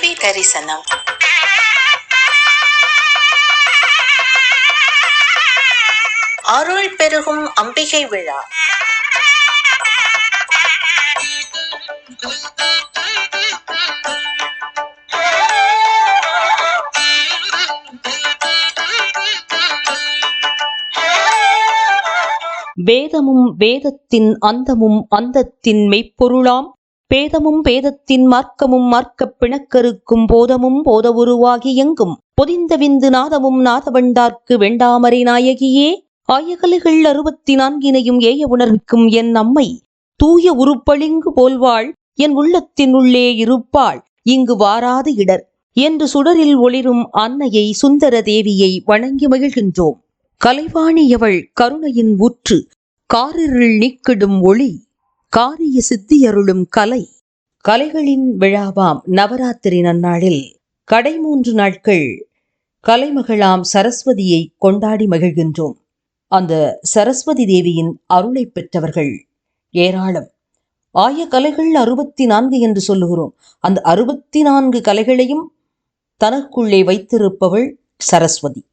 தரிசனம். அருள் பெருகும் அம்பிகை விழா. வேதமும் வேதத்தின் அந்தமும் அந்தத்தின் மெய்ப்பொருளாம். பேதமும் பேதத்தின் மார்க்கமும் மார்க்கப் பிணக்கருக்கும் போதமும் போதவுருவாகி எங்கும். பொதிந்த விந்து நாதமும் நாதவண்டார்க்கு வெண்டாமரை நாயகியே ஆயகலிகள் அறுபத்தி நான்கினையும் ஏய உணர்விக்கும் என் அம்மை. தூய உருப்பளிங்கு போல்வாள் என் உள்ளத்தின் உள்ளே இருப்பாள் இங்கு வாராது இடர். என்று சுடரில் ஒளிரும் அன்னையை சுந்தர தேவியை வணங்கி மகிழ்கின்றோம். கலைவாணியவள் கருணையின் ஊற்று காரிருள் நீக்கிடும் ஒளி. காரிய சித்தியருளும் கலை. கலைகளின் விழாவாம் நவராத்திரி நன்னாளில் கடை மூன்று நாட்கள் கலைமகளாம் சரஸ்வதியை கொண்டாடி மகிழ்கின்றோம். அந்த சரஸ்வதி தேவியின் அருளை பெற்றவர்கள் ஏராளம். ஆய கலைகள் அறுபத்தி நான்கு என்று சொல்லுகிறோம். அந்த அறுபத்தி நான்கு கலைகளையும் தனக்குள்ளே வைத்திருப்பவள் சரஸ்வதி.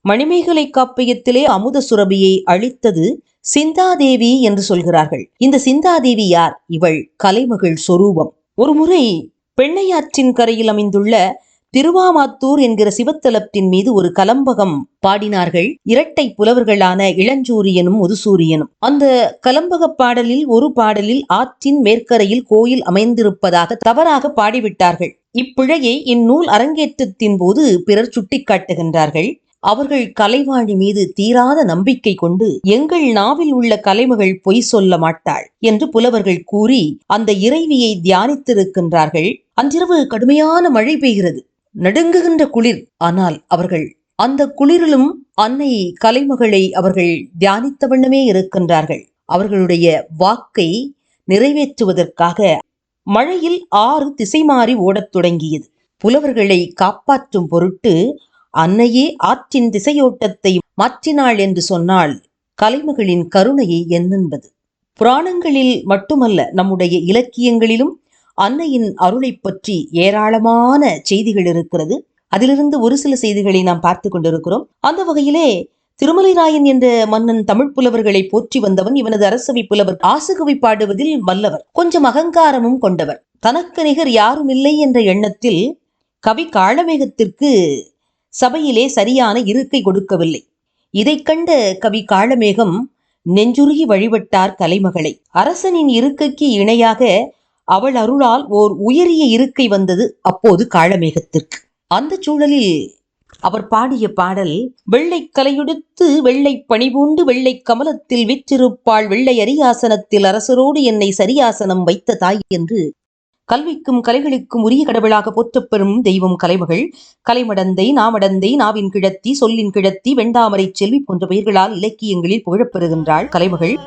மணிமேகலை காப்பியத்திலே அமுத சுரபியை அழித்தது சிந்தாதேவி என்று சொல்கிறார்கள். இந்த சிந்தாதேவி யார்? இவள் கலைமகள் சொரூபம். ஒருமுறை பெண்ணையாற்றின் கரையில் அமைந்துள்ள திருவாமாத்தூர் என்கிற சிவத்தலத்தின் மீது ஒரு கலம்பகம் பாடினார்கள். இரட்டை புலவர்களான இளஞ்சூரியனும் முதுசூரியனும். அந்த கலம்பக பாடலில் ஒரு பாடலில் ஆற்றின் மேற்கரையில் கோயில் அமைந்திருப்பதாக தவறாக பாடிவிட்டார்கள். இப்பிழையை இந்நூல் அரங்கேற்றத்தின் போது பிறர் சுட்டிக்காட்டுகின்றார்கள். அவர்கள் கலைவாணி மீது தீராத நம்பிக்கை கொண்டு எங்கள் நாவில் உள்ள கலைமகள் பொய் சொல்ல மாட்டாள் என்று புலவர்கள் கூறி அந்த இறைவியை தியானித்திருக்கின்றார்கள். அன்றிரவு கடுமையான மழை பெய்கிறது. நடுங்குகின்ற குளிர். ஆனால் அவர்கள் அந்த குளிரிலும் அன்னை கலைமகளை அவர்கள் தியானித்த வண்ணமே இருக்கின்றார்கள். அவர்களுடைய வாக்கை நிறைவேற்றுவதற்காக மழையில் ஆறு திசை மாறி ஓடத் தொடங்கியது. புலவர்களை காப்பாற்றும் பொருட்டு அன்னையே ஆற்றின் திசையோட்டத்தை மாற்றினாள் என்று சொன்னால் கலைமகளின் கருணையை என்னென்பது புராணங்களில் மட்டுமல்ல நம்முடைய இலக்கியங்களிலும் அன்னையின் அருளை பற்றி ஏராளமான செய்திகள் இருக்கிறது. அதிலிருந்து ஒரு சில செய்திகளை நாம் பார்த்து கொண்டிருக்கிறோம். அந்த வகையிலே திருமலைராயன் என்ற மன்னன் தமிழ் புலவர்களை போற்றி வந்தவன் இவனது அரசவை புலவர் ஆசுகவி பாடுவதில் வல்லவர் கொஞ்சம் அகங்காரமும் கொண்டவர். தனக்கு நிகர் யாரும் இல்லை என்ற எண்ணத்தில் கவி காளமேகத்திற்கு சபையிலே சரியான இருக்கை கொடுக்கவில்லை. இதைக் கண்ட கவி காளமேகம் நெஞ்சுருகி வழிபட்டார் கலைமகளை. அரசனின் இருக்கைக்கு இணையாக அவள் அருளால் ஓர் உயரிய இருக்கை வந்தது அப்போது காளமேகத்திற்கு. அந்த சூழலில் அவர் பாடிய பாடல் வெள்ளை கலையுடுத்து வெள்ளை பணிபூண்டு வெள்ளை கமலத்தில் விற்றிருப்பாள் வெள்ளை அரியாசனத்தில் அரசரோடு என்னை சரியாசனம் வைத்த தாய் என்று கல்விக்கும் கலைகளுக்கும் உரிய கடவுளாக போற்றப்பெறும் தெய்வம் கலைமகள் கலைமடந்தை நாமடந்தை நாவின் கிழத்தி சொல்லின் கிழத்தி வெண்டாமரை செல்வி போன்ற பெயர்களால் இலக்கியங்களில் புகழப்பெறுகின்றாள் கலைமகள்.